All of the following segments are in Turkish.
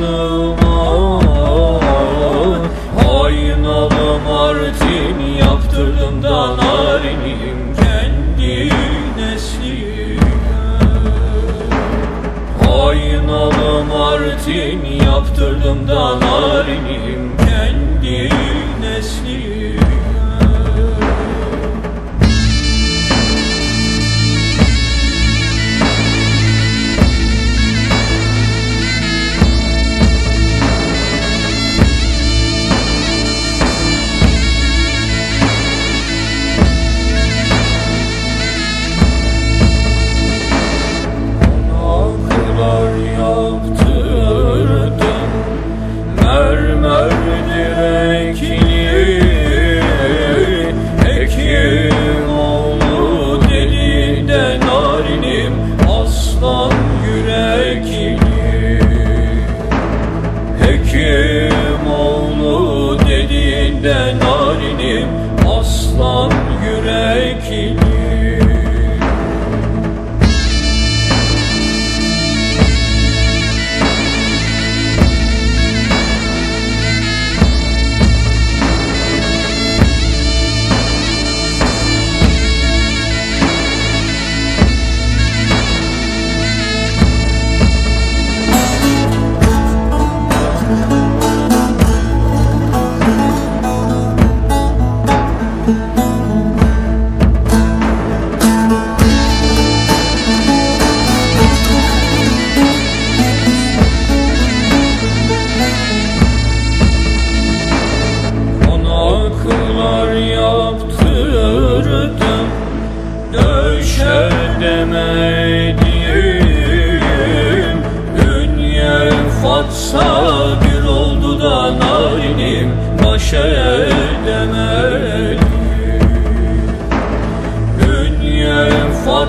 alnıma Aynalı martin yaptırdım da narinim kendi neslime Aynalı martin yaptırdım da narinim kendi neslime Aslan yürekli Hekim oğlu dediğinde narinim Aslan yürekli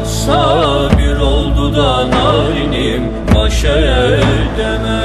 fatsa bir oldu da narinim Baş edemedim